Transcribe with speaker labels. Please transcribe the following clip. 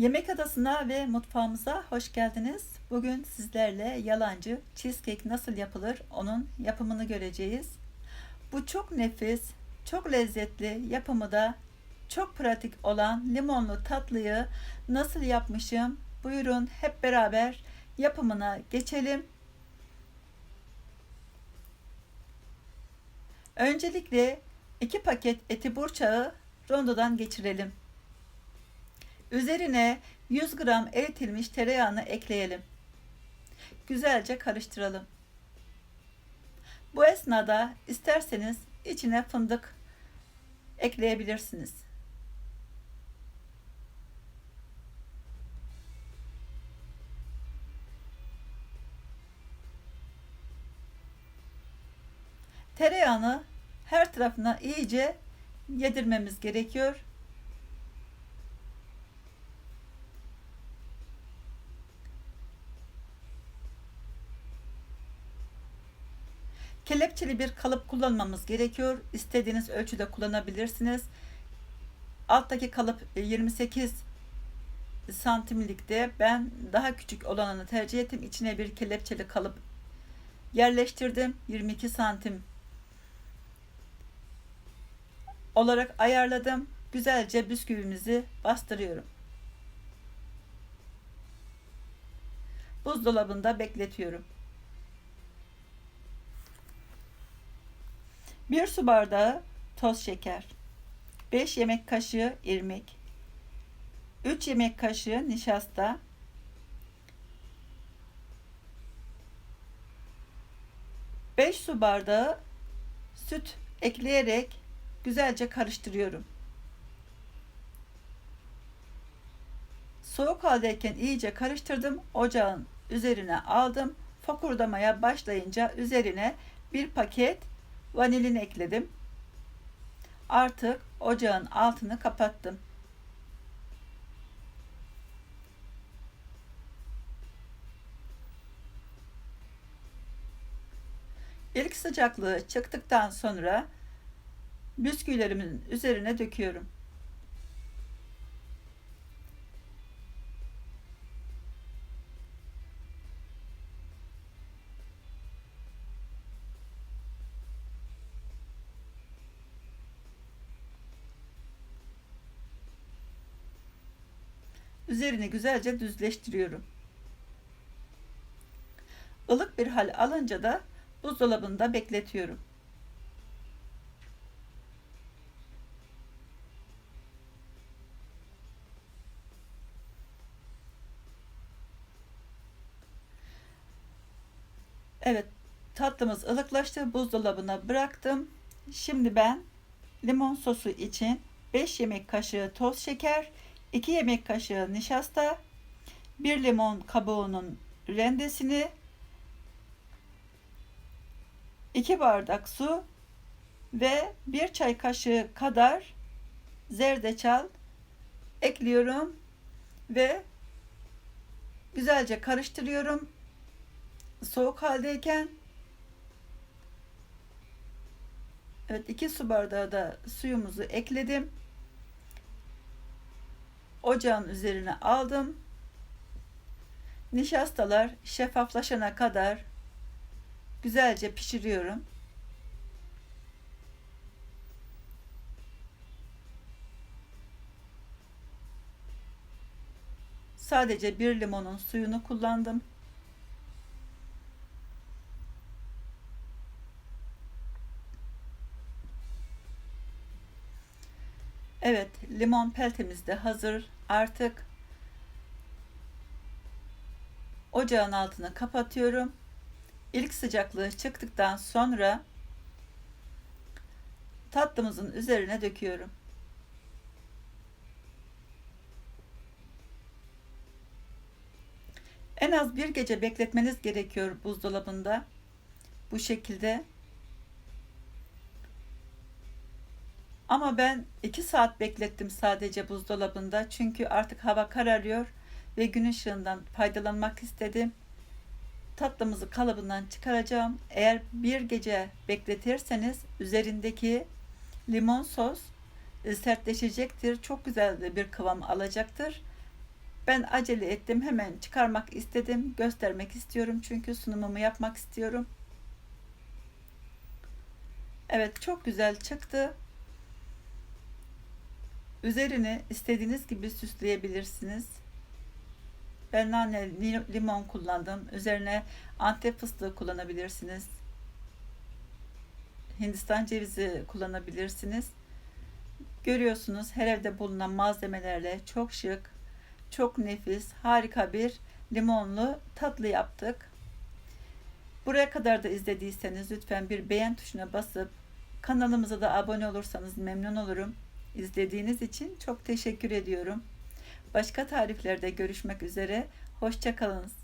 Speaker 1: Yemek adasına ve mutfağımıza hoş geldiniz. Bugün sizlerle yalancı cheesecake nasıl yapılır onun yapımını göreceğiz. Bu çok nefis, çok lezzetli, yapımı da çok pratik olan limonlu tatlıyı nasıl yapmışım? Buyurun hep beraber yapımına geçelim. Öncelikle 2 paket eti burçağı rondodan geçirelim. Üzerine 100 gram eritilmiş tereyağını ekleyelim. Güzelce karıştıralım. Bu esnada isterseniz içine fındık ekleyebilirsiniz. Tereyağını her tarafına iyice yedirmemiz gerekiyor. Kelepçeli bir kalıp kullanmamız gerekiyor. İstediğiniz ölçüde kullanabilirsiniz. Alttaki kalıp 28 santimlikte. Ben daha küçük olanını tercih ettim. İçine bir kelepçeli kalıp yerleştirdim. 22 santim olarak ayarladım. Güzelce bisküvimizi bastırıyorum. Buzdolabında bekletiyorum. 1 su bardağı toz şeker, 5 yemek kaşığı irmik, 3 yemek kaşığı nişasta, Beş su bardağı süt ekleyerek güzelce karıştırıyorum. Soğuk haldeyken iyice karıştırdım. Ocağın üzerine aldım. Fokurdamaya başlayınca üzerine bir paket vanilin ekledim. Artık ocağın altını kapattım. İlk sıcaklığı çıktıktan sonra bisküvilerimin üzerine döküyorum. Üzerini güzelce düzleştiriyorum. Ilık bir hal alınca da buzdolabında bekletiyorum. Evet, tatlımız ılıklaştı. Buzdolabına bıraktım. Şimdi ben limon sosu için 5 yemek kaşığı toz şeker, 2 yemek kaşığı nişasta, 1 limon kabuğunun rendesini, 2 bardak su ve 1 çay kaşığı kadar zerdeçal ekliyorum ve güzelce karıştırıyorum. Soğuk haldeyken Evet 2 su bardağı da suyumuzu ekledim ocağın üzerine aldım. Nişastalar şeffaflaşana kadar güzelce pişiriyorum. Sadece bir limonun suyunu kullandım. Evet, limon peltemiz de hazır. Artık ocağın altını kapatıyorum. İlk sıcaklığı çıktıktan sonra tatlımızın üzerine döküyorum. En az bir gece bekletmeniz gerekiyor buzdolabında. Bu şekilde Ama ben 2 saat beklettim sadece buzdolabında. Çünkü artık hava kararıyor ve gün ışığından faydalanmak istedim. Tatlımızı kalıbından çıkaracağım. Eğer bir gece bekletirseniz üzerindeki limon sos e, sertleşecektir. Çok güzel bir kıvam alacaktır. Ben acele ettim. Hemen çıkarmak istedim. Göstermek istiyorum çünkü sunumumu yapmak istiyorum. Evet, çok güzel çıktı. Üzerini istediğiniz gibi süsleyebilirsiniz. Ben nane, li- limon kullandım. Üzerine antep fıstığı kullanabilirsiniz. Hindistan cevizi kullanabilirsiniz. Görüyorsunuz her evde bulunan malzemelerle çok şık, çok nefis, harika bir limonlu tatlı yaptık. Buraya kadar da izlediyseniz lütfen bir beğen tuşuna basıp kanalımıza da abone olursanız memnun olurum. İzlediğiniz için çok teşekkür ediyorum. Başka tariflerde görüşmek üzere. Hoşçakalınız.